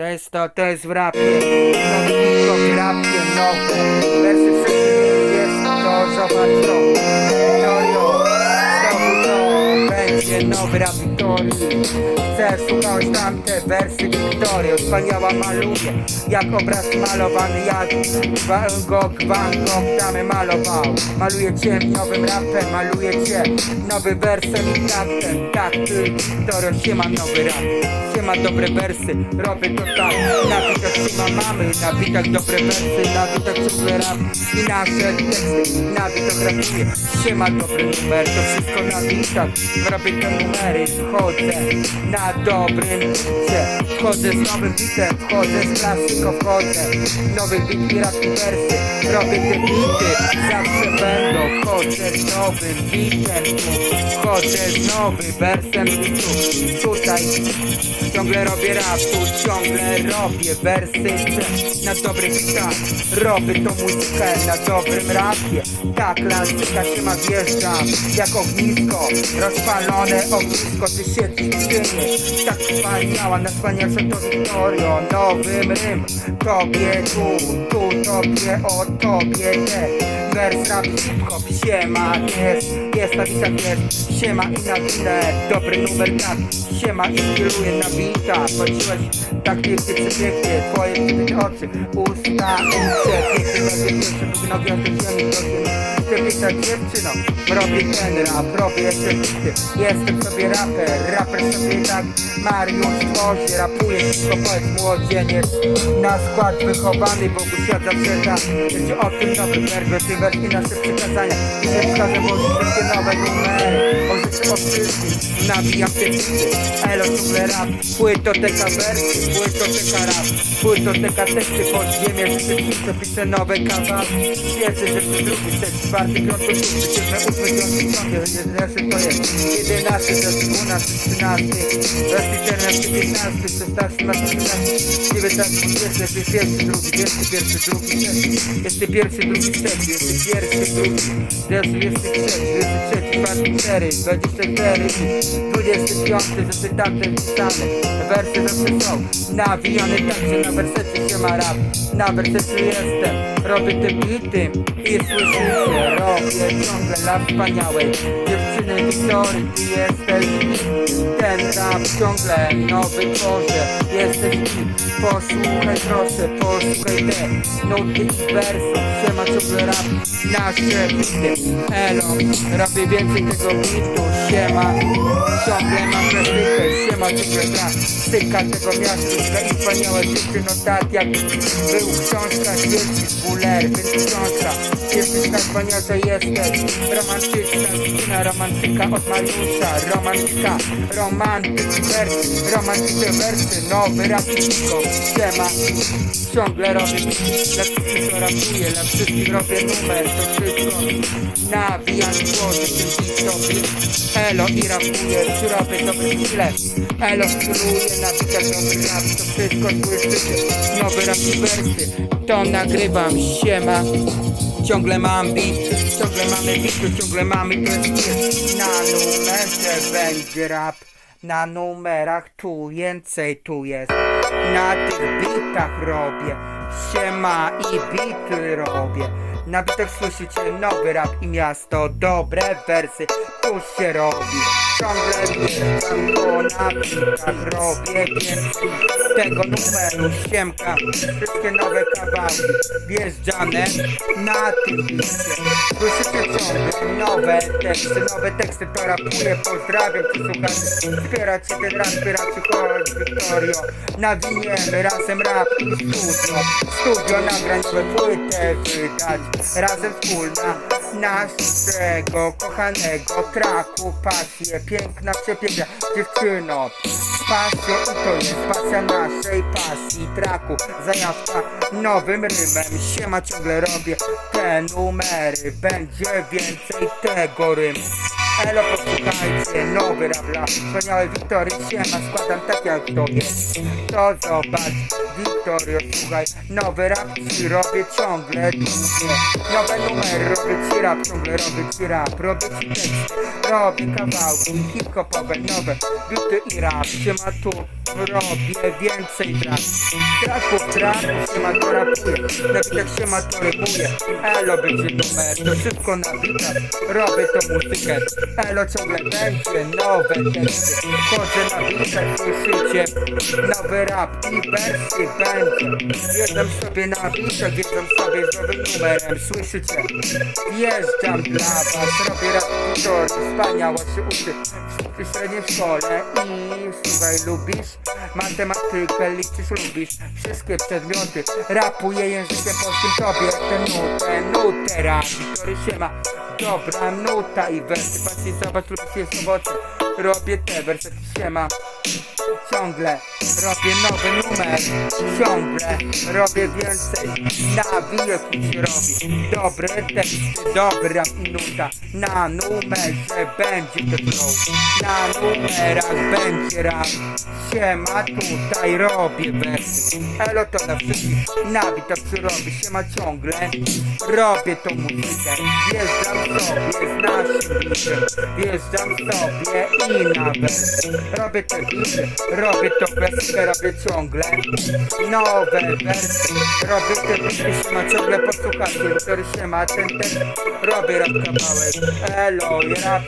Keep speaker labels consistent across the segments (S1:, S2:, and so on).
S1: To jest to, to jest w rapie. To w rapie nowe. Wersy wszystkie jest to, zobacz to. Nowy rap Wiktorii. Chcę słuchać tamte wersy Wiktorii. Wspaniała maluje, jak obraz malowany, jak Van Gogh, Van Gogh malował. Maluje cię nowym rapem, maluje cię nowy wersem i. Tak, ty Wiktorio, się ma nowy rap. Się ma dobre wersy, robię to tak Na bitach się ma mamy, na bitach dobre wersy Na bitach ciągle rap i nasze teksty Na bitach rapuję, się ma dobry numer To wszystko na bitach, robię te numery Wchodzę na dobrym bicie. Wchodzę z nowym bitem, wchodzę z klasyką Wchodzę, nowy bit i rap i wersy Robię te bity, zawsze będą Wchodzę z nowym bitem. Wchodzę z nowym wersem Tutaj Ciągle robię rap, tu ciągle robię wersy. Na dobrych bitach Robię tą muzykę na dobrym rapie. Ta klasyka się ma wjeżdża jak ognisko Rozpalone ognisko, ty się czynisz Tak wspaniała, najwspanialsza to Wiktorio Nowym rym, tobie tu, tu tobie, o tobie te Wers rap hip-hop, siema, jest, jest na bitach, jest. Siema i na winę, dobry numer tak. Siema i skieruję na bita Chodziłeś tak pięknie, przepięknie. Twoje oczy, usta, ucie Piękne nogi, pierwsze drugie nogi od tej ziemi do ziemi Przepiękna dziewczyno. Robię ten rap, robię jeszcze bity Jestem sobie raper, raper sobie tak Mariusz tworzy, rapuje wszystko powiedz młodzieniec Na skład wychowany, Bogu świat zaprzecza Będzie o tym nowy werwy, ty weź nasze przykazania I się wskażę, bo wszystkie nowe numery O życiu o wszystkim, te bity Elo, ciągle rap, płytoteka wersy Płytoteka rap, płytoteka teksty Podziemie, rzeczywiste, piszę nowe kawałki Pierwszy, rzeczy, drugi, trzeci, czwarty, piąty, szósty, siódmy, ósmy, piąty, piąty Jedenasty to jest jedenasty, dwunasty, trzynasty To jest czternasty, piętnasty, szesnasty, trzynasty Dziewiętnasty, dwudziesty, pierwszy, drugi, pierwszy, pierwszy, drugi, trzeci ty pierwszy, drugi, trzeci, ty pierwszy, drugi jest ty trzeci, ty trzeci, czwarty, cztery, dwadzieścia cztery Dwudziesty piąty, że ty tamten wpisany Wersy zawsze są nawijane tak, że na wersecie się ma rap. Na wersecie jestem, robię te bity i słyszycie Robię ciągle dla wspaniałej dziewczyny Wiktorii Ty jesteś ten rap ciągle nowy tworzę Jesteś mi, posłuchaj proszę, posłuchaj te nuty i wersów. Siema ciągle rap, nasze bity Elo, robię więcej tego bitu Siema, ciągle mam prestykę Ciągle rap, styka tego miasta. I wspaniałe dziewczyno tak jak był książka Świeci Buller, więc książka. Jesteś najwspanialsza jesteś Romantyczna. Dziewczyna, romantyka od Mariusza. Romantyka, romantyki wersy Romantyczne wersy, nowy rapidko Siema, ciągle robię Dla wszystkich co rapuję, dla wszystkich robię numer. To wszystko nawijam głowy Tym bitowi Elo i rapuję, czy robię dobre chwile Elo steruje, nawijam nowy rap To wszystko słyszycie, nowy rap i wersy. To nagrywam, siema. Ciągle mam beat, ciągle mamy beat, ciągle mamy hit. Na numerze będzie rap, na numerach tu więcej tu jest. Na tych robię, siema i bity robię. Na bitach słyszycie nowy rap i miasto, dobre wersy, tu się robi. Ciągle wjeżdżam, bo na bitach robię więcej tego numeru, siemka. Wszystkie nowe kawałki wjeżdżane na tym liście. Słyszycie ciągle nowe teksty, nowe teksty to pozdrawiam cię słuchaczy. Wspieracie ten rap, wspieracie chodź Wiktorio. Nawiniemy razem rap i studio. Studio nagrań, nowe płytę wydać. Razem wspólna naszego kochanego traku pasję. Piękna, przepiękna dziewczyno. Pasja i to jest pasja naszej pasji traku Zajawka. Nowym rymem Siema ciągle robię. Te numery Będzie więcej tego rymu. Elo posłuchajcie, nowy rap dla wspaniałej Wiktorii Siema składam tak jak to jest. To zobacz Wiktorio słuchaj. Nowy rap ci robię ciągle długie. Nowe numery robię ci rap Ciągle robię ci rap. Robię ci teksty Robię kawałki hip-hopowe nowe Bity i rap. Siema tu robię więcej traków Traków, traków, się ma rapuje. Na bitach się ma to rymuje Elo będzie numer, to wszystko na bitach Robię to muzykę. Elo ciągle będzie nowe teksty Chodzę na bitach, słyszycie? Nowy rap i wersy będzie. Jeżdżam sobie na bitach, jeżdżam sobie z nowym numerem. Słyszycie? Wjeżdżam dla was, robię rap witory Wspaniała się uczy w średniej szkole I słuchaj, lubisz? Matematykę, liczysz, lubisz Wszystkie przedmioty. Rapuję językiem polskim tobie Tę nutę, nutę Witory się ma. Dobra nuta i wersy Patrzcie, zobacz, lubisz jest owoce Robię te wersety się ma Ciągle robię nowy numer. Ciągle robię więcej. Nawiję tu się robi dobry rap i nuta Na numerze będzie to flow Na numerach będzie rap. Siema tutaj robię wersy. Elo to na wszystkich. Nawi to przyrobi Siema ciągle Robię tą muzykę. Wjeżdżam sobie z naszym bitem Wjeżdżam sobie i na Robię te bity Robię to klasykę, robię ciągle. Nowe wersy Robię te bity, ma ciągle posłuchacie Który się ma ten tekst. Robię rap kawałek. Elo, rap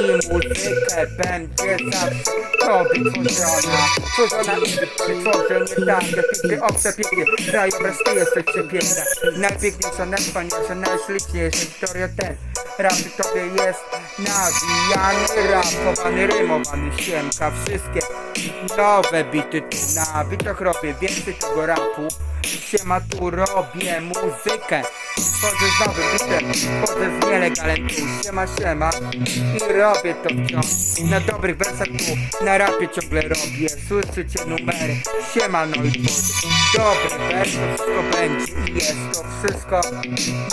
S1: i muzykę Będzie zawsze tobie tworzona Tworzona i który tworzę nie tak Jak piękny pięknie Krajobraz ty jesteś przepiękna Najpiękniejsza, najwspanialsza, najśliczniejsza Historia ten Rap tobie jest nawijany, rapowany, rymowany Siemka, wszystkie nowe bity tu na bitach robię Więcej tego rapu Siema tu robię muzykę. Wchodzę z nowym bitem, wchodzę z nielegalem tu Siema, siema. I robię to wciąż. Na dobrych wersach tu Na rapie ciągle robię. Słyszycie numery Siema, no i tworzy Dobry wers, wszystko będzie I jest to wszystko.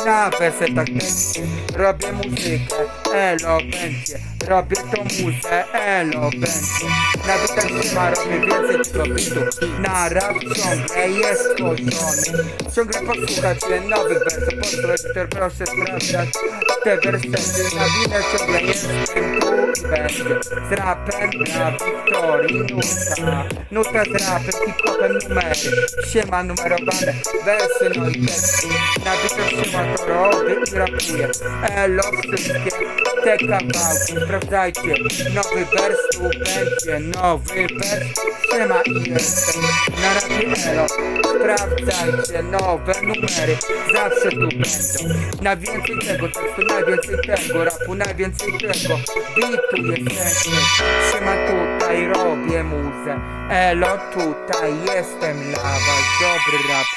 S1: Na wersetach teksty Robię muzykę Elo będzie Robię tą muzę Elo będzie. Na bitach siema robię więcej bitu Na rap ciągle jest tworzony. Ciągle posłuchacie nowych wersów. Posłuchajcie, proszę sprawdzać te wersety Na winę ciągle i będę Z rapem na Wiktorii Nuta z rapem, hip-hopem numery Siema numerowane. Wersy no i teksty Na bitach siema to robię i rapuję. Elo wszystkie te kawałki. Sprawdzajcie, nowy wers tu będzie Nowy wers, siema i jestem. Na rapie Elo. Sprawdzajcie nowe numery. Zawsze tu będą. Na więcej tego tekstu, na więcej tego rapu Na więcej tego bitu jesteśmy Siema tutaj robię muzę. Elo tutaj jestem dla was Dobry rap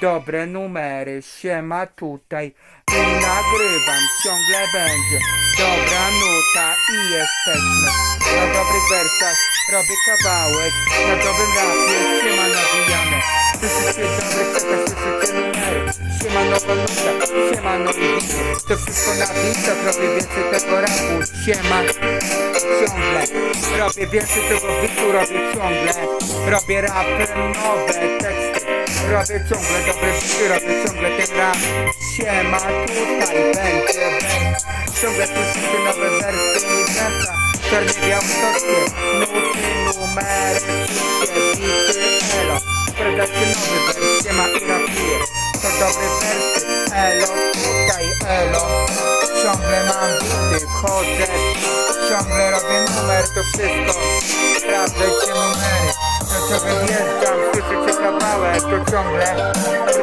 S1: Dobre numery, siema tutaj i nagrywam, ciągle będzie Dobra nuta i jesteśmy Na dobrych wersach. Robię kawałek Na dobrym rapie. Siema nawijane. Słyszycie dobry przekaz, słyszycie numery Siema nowa nuta, siema nowy bity To wszystko na bitach, robię więcej tego rapu. Siema ciągle. Robię więcej tego bitu, robię ciągle. Robię rapem nowe teksty. Robię ciągle dobre bity, robię ciągle ten rap. Siema tutaj będzie wers Ciągle słyszycie nowe wersy i wersa Czarnie białostockie Nuty, numery, wszystkie bity, elo. Sprawdzacie nowy wers, siema i rapuje To dobre wersy, elo tutaj, elo. Ciągle mam bity, wchodzę. Ciągle robię numer, to wszystko. Sprawdzajcie numery. To ciągle wjeżdżam, słyszycie kawałek To ciągle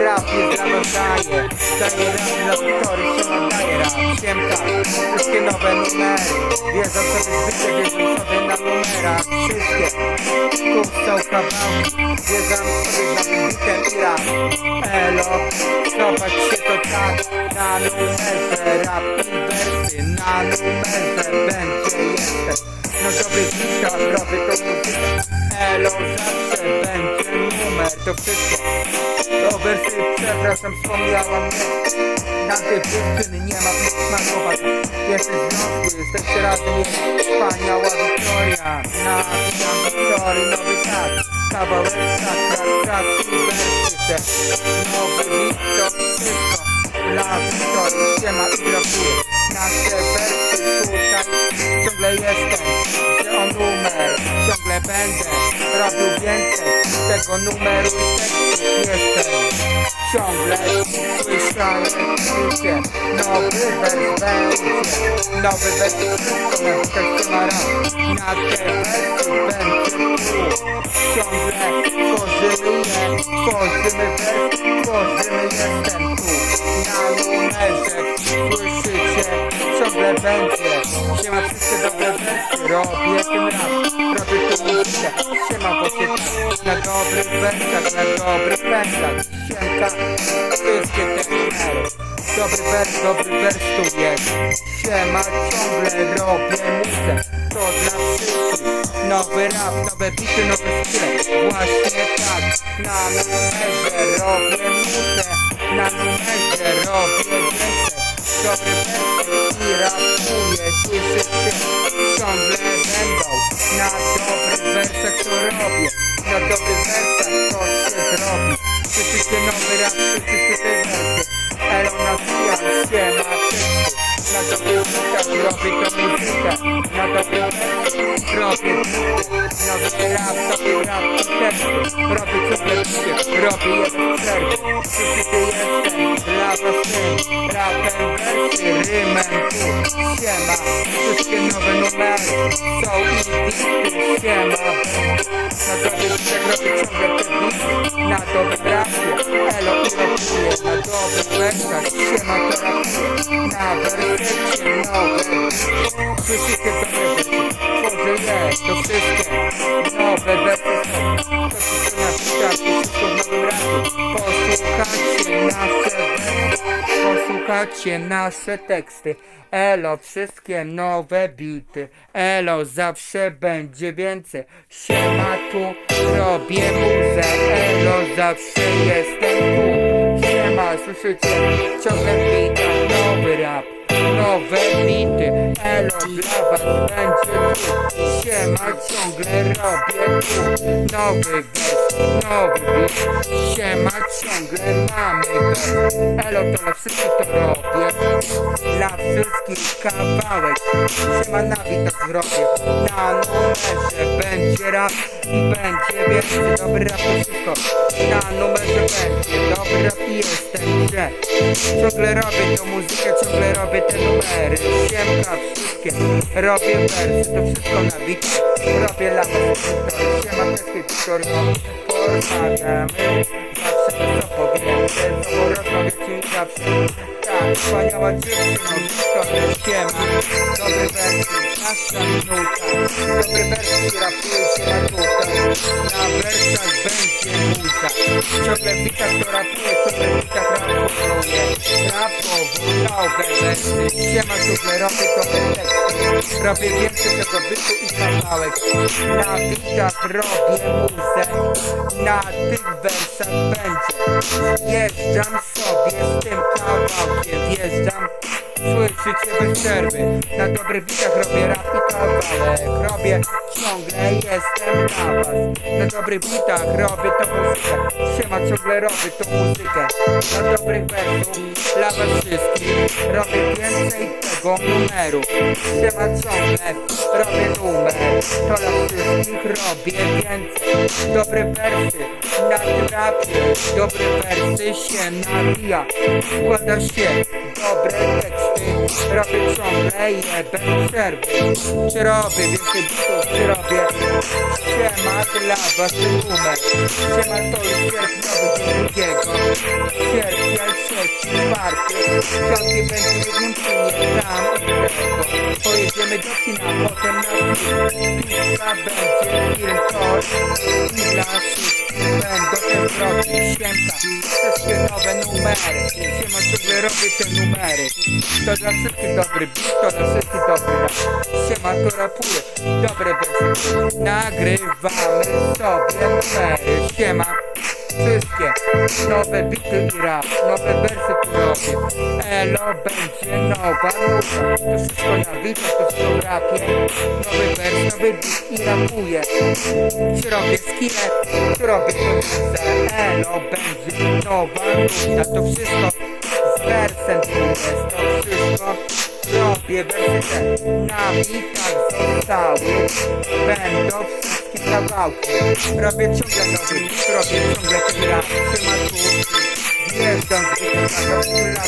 S1: rap jest dla was daje Daje rap dla Wiktorii, się daje rap. Siemka, wszystkie nowe numery. Wiedzą sobie zbycie, wiedzą sobie na numerach. Wszystkie kupcą kawałki Wiedzą sobie za bitem i rap. Elo, zobaczcie to tak. Na numerze rap wersy Na numerze będzie jeszcze. Na dobrych bitach robię to muzykę Elo, zawsze To wszystko. To wersy, przepraszam, wspomniałam nie na tej dziewczyny nie ma smakować Jesteś w związku, jesteście razem jest wspaniała Wiktoria. Na Witam Wiktorii, nowy tak Kawałek tak, tak, tak I wersy te Nowy to wszystko. Dla Wiktorii, siema i brakuje Nasze wersy tutaj Ciągle jestem, on numer Ciągle będę robił więcej tego numeru i tekstów jestem ciągle słyszałem życie nowy wers będzie nowy wers na tekście ma raz na te wersy będzie ciągle tworzymy je wers tworzymy jestem tu na numerze słyszycie ciągle będzie Siema wszystkie dobre wersy robię ten rap robię tu muzykę Siema bo się na dobrych wersach na dobrych wersach Siemka wszystkie te numery Dobry wers, dobry wers tu jest. Siema ciągle robię muzę To dla wszystkich. Nowy rap, nowe bity, nowe skille Właśnie tak Na numerze robię muzę Na numerze robię więcej Dobry wers rapuję Słyszycie ciągle będą Na dobrych wersach to robię. Na dobrych wersach to się zrobi. Słyszycie nowy rap, słyszycie te wersy Elo nawijam się na teksty Na dobrych bitach robię to muzykę Na dobrych wersach robię bity Nowy rap, nowy rap teksty. Robię ciągle bity, robię je bez przerwy Słyszycie jestem dla was tym Rapem wersy, rymem Siema, wszystkie nowe numery Są i siema. Na dobrych bitach robię ciągle te bity Na dobrym rapie, elo i rokuję Na dobrych wersach, siema to rapuję Na wersecie nowe. Słyszycie dobre wersy Tworzę to wszystkie Nowe wersy To wszystko na to wszystko w nowym rapie Posłuchajcie nasze Posłuchajcie nasze teksty Elo, wszystkie nowe bity. Elo, zawsze będzie więcej. Siema tu, robię muzę. Elo, zawsze jestem tu. Siema, słyszycie? Ciągle bita, nowy rap Nowe bity Elo, dla was będzie tu. Siema, ciągle robię tu. Nowy wers, nowy beat Siema, ciągle mamy wers Elo, to dla wszystkich to robię. Dla wszystkich kawałek. Siema, na to zrobię. Na numerze będzie rap I będzie więcej Dobry rap to wszystko. Na numerze będzie Dobry rap i jestem że Ciągle robię tą muzykę Ciągle robię te numery. Siemka, wszystkie Robię wersy To wszystko na bit Robię lata Siema, testy, Wiktorio Porozmawiamy Zawsze to powiem Ze sobą rozmawiać i zawsze. Tak, wspaniała dziewczyno, Wiktoria, siema Dobry wersy, nasza minuta Dobry wersy, rapuje się na tutaj Na wersach będzie muza. Ciągle w bitach to rapuje, ciągle w bitach rapuje Rapowo, nowe wersy. Siema, ciągle robię dobre teksty Robię więcej tego bytu i kawałek. Na bitach robię muzę. Na tych wersach będzie. Jeżdżam sobie z tym kawałkiem. Wjeżdżam Słyszycie bez przerwy. Na dobrych bitach robię rap i kawałek. Robię ciągle jestem dla was. Na dobrych bitach robię tą muzykę. Siema ciągle robię tą muzykę. Na dobrych wersów dla was wszystkich. Robię więcej tego numeru. Siema ciągle robię numer. To dla wszystkich robię więcej. Dobre wersy na tym rapie Dobre wersy się nawija Składa się dobre teksty Robię ciągle je bez przerwy Czy robię więcej bitów, czy robię Siema dla was numer Siema to jest sierpniowy dzień drugiego Sierpień trzeci, czwarty Piątki będzie jednym czynie tam Pojedziemy do kina, potem na film Pizza będzie, film tor I dla wszystkich będą te zwroty Siemka, wszystkie nowe numery. Siema ciągle robię te numery. To dla wszystkich dobry beat, to dla wszystkich dobry rap. Siema to rapuję, dobre wersy Nagrywamy sobie numery. Siema Wszystkie nowe bity i rap, nowe wersy tu robię Elo będzie nowa nuta To wszystko na bitach, to wszystko w rapie. Nowy wers, nowy beat i rapuję. Czy robię skille, czy robię to muzę Elo będzie nowa nuta To wszystko z wersem. Tu jest To wszystko robię wersy te. Na bitach zostały Będą wszystkie wszystkie kawałki. Robię ciągle nowy, robię ciągle ten rap Trzyma tu, wjeżdżam z wykonania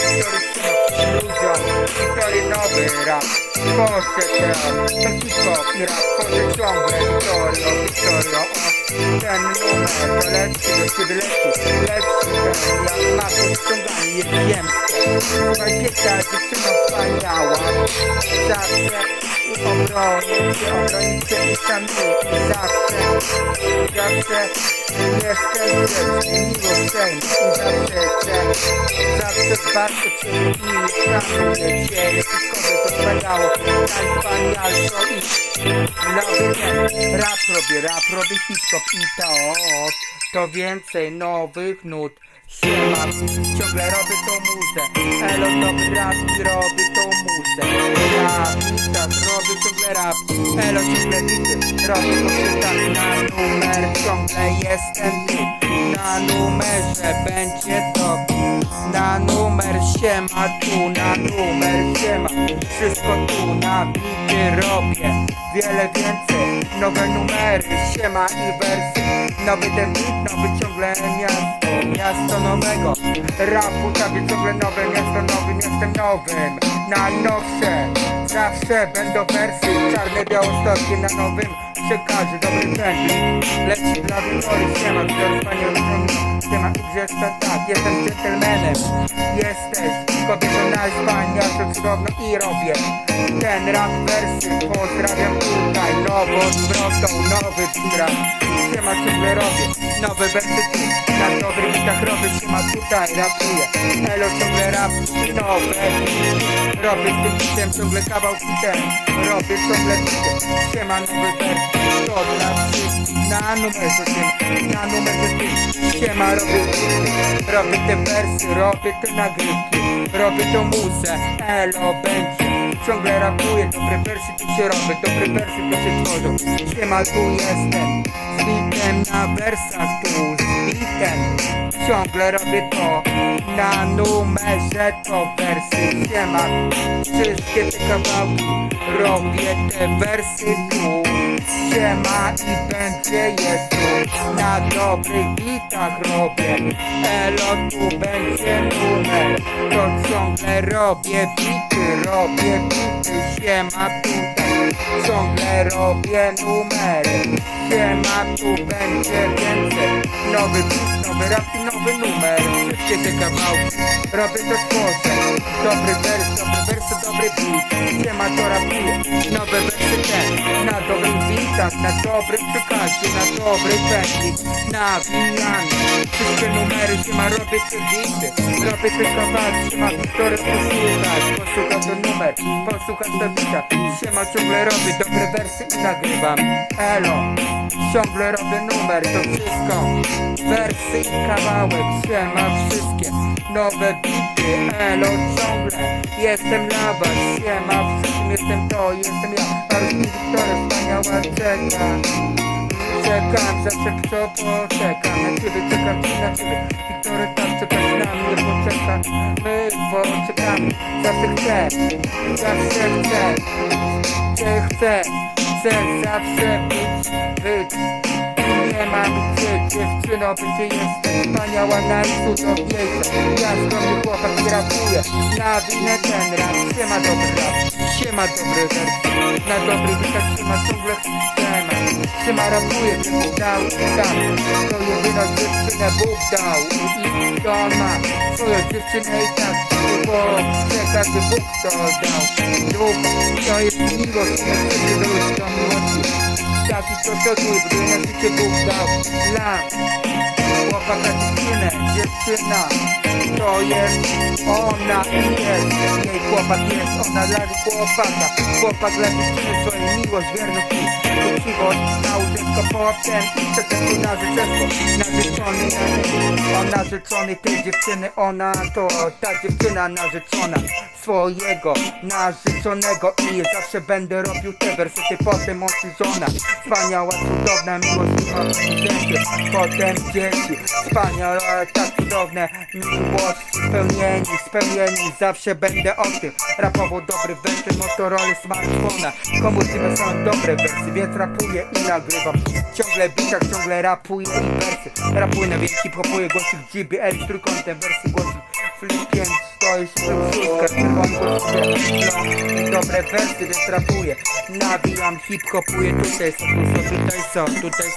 S1: ludziom Historii nowy rap Tworzę teraz, to hip-hop rap Tworzę ciągle, Wiktorio, Wiktorio O, ten numer to lepszy, do ciebie lepszy Lepszy ten, jak masz ściąganie, jest ziemskie. Słuchaj, piękna dziewczyna wspaniała. Zawsze cię i szanuję Zawsze, zawsze jestem grzeczny, miłosierny zawsze chcę Zawsze bardzo cię miły, szanuję cię Jesteś kobietą wspaniałą, najwspanialszą i Robię rap, robię rap, robię hip-hop i to. To więcej nowych nut Siema, ciągle robię tą muzę. Elo, dobry rap robię tą muzę. Rap, tak, robię ciągle rap. Elo, ciągle bity Robię to tak na numer. Ciągle jestem tu Na numerze będzie to Na numer siema tu Na numer siema. Wszystko tu na bity robię. Wiele więcej Nowe numery, siema i wersy Nowy ten beat, nowy ciągle miasto. Miasto nowego. Rapu, takie ciągle nowe Miasto nowym, jestem nowym. Najnowsze Zawsze będą wersy. Czarne, białostockie na nowym Przekaże dobry trend Leci dla Wiktorii, siema Wiktorii, wspaniały Siema, i jestem tak, jestem gentlemanem Jesteś kobietą najwspanialszą, cudowną i robię. Ten rap wersy Pozdrawiam tutaj nową zwrotą Nowy rap Siema ciągle robię Nowe wersy Na dobrych bitach robię Siema tutaj rapuję Elo ciągle rap Nowe Robię z tym bitem ciągle kawałki ten Robię ciągle bity Siema nowy wers To dla wszystkich Na numerze tym Na numerze tym Siema robię bity Robię te wersy Robię te nagrywki. Robię tą muzę Elo będzie. Ciągle rapuję, dobre wersy tu się robię, dobre wersy tu się tworzą. Siema, tu jestem, z bitem na wersach tu, z bitem. Ciągle robię to, na numerze to wersy Siema, wszystkie te kawałki, robię te wersy tu Siema i będzie jest tu, na dobrych bitach robię. Elo, tu będzie numer, to ciągle robię bity, robię bity Siema tutaj, ciągle robię numery. Siema tu będzie więcej. Nowy bit, nowy rap i nowy numer Wszystkie te kawałki, robię to tworzę Dobry wers, dobry wers, to dobry beat. Siema to rapuję, nowe wersy te. Na dobrych bitach, na dobrych przekazie Na dobrej pętli, nawijany Wszystkie numery, siema robię te bity Robię te kawałki, siema Wiktory posłuchać. Posłuchaj ten numer, posłuchaj te bita Siema ciągle robię dobre wersy i nagrywam. Elo, ciągle robię numer, to wszystko. Wersy i kawałek, siema wszystkie Nowe bity, elo ciągle Jestem dla was, siema wszystkim Jestem to, jestem ja. Aruski Wiktory, wspaniała czeka Czekam, zawsze kto poczekam. Na ciebie, czekam ci na ciebie. Wiktory tak czekasz na mnie, poczeka My poczekamy Zawsze chcę, zawsze chcę. Chcę, chcę, chcę zawsze być, być nie mam gdzie dziewczyno, by ty jesteś wspaniała, najcudowniejsza Ja skromny chłopak grapuję Na winę ten rap, siema dobry rap. Siema dobry wers Na dobry wykaz siema ciągle siema Siema rapuje, Bóg dał tam To jedyna dziewczynę Bóg dał I to ma swoją dziewczynę i tak Bo czeka, by Bóg to dał. Lub to jest miłość, nie wszyscy do ludzi to miłości taki co szacuje, gdy na życie Bóg dał dla chłopaka dziewczynę, dziewczyna. To jest ona i jest jej chłopak jest, ona dla chłopaka. Chłopak dla dziewczyny swoją miłość, wierność i uczciwość. Małżeństwo potem i przetestu narzeczeństwo. Narzeczony na narzeczony tej dziewczyny Ona to ta dziewczyna narzeczona Swojego narzeczonego. I zawsze będę robił te wersety Potem oczyżona Wspaniała, cudowna, miłościwa prezenty Potem dzieci Wspaniałe, tak cudowne. Miłości spełnieni, spełnieni Zawsze będę o tym. Rapował dobry wersy Motorola smartfona. Komórki są dobre wersy? Więc rapuję i nagrywam Ciągle bitach, ciągle rapuję i wersy. Rapuję na wielki, popuję głosik GBL trójkątem wersy głosik Flip 5 to jest szóstka Czerwony głosik no, i dobre wersy, więc rapuję. Nawijam, hip-hopuję. Tutaj są, tu są, tutaj są, tutaj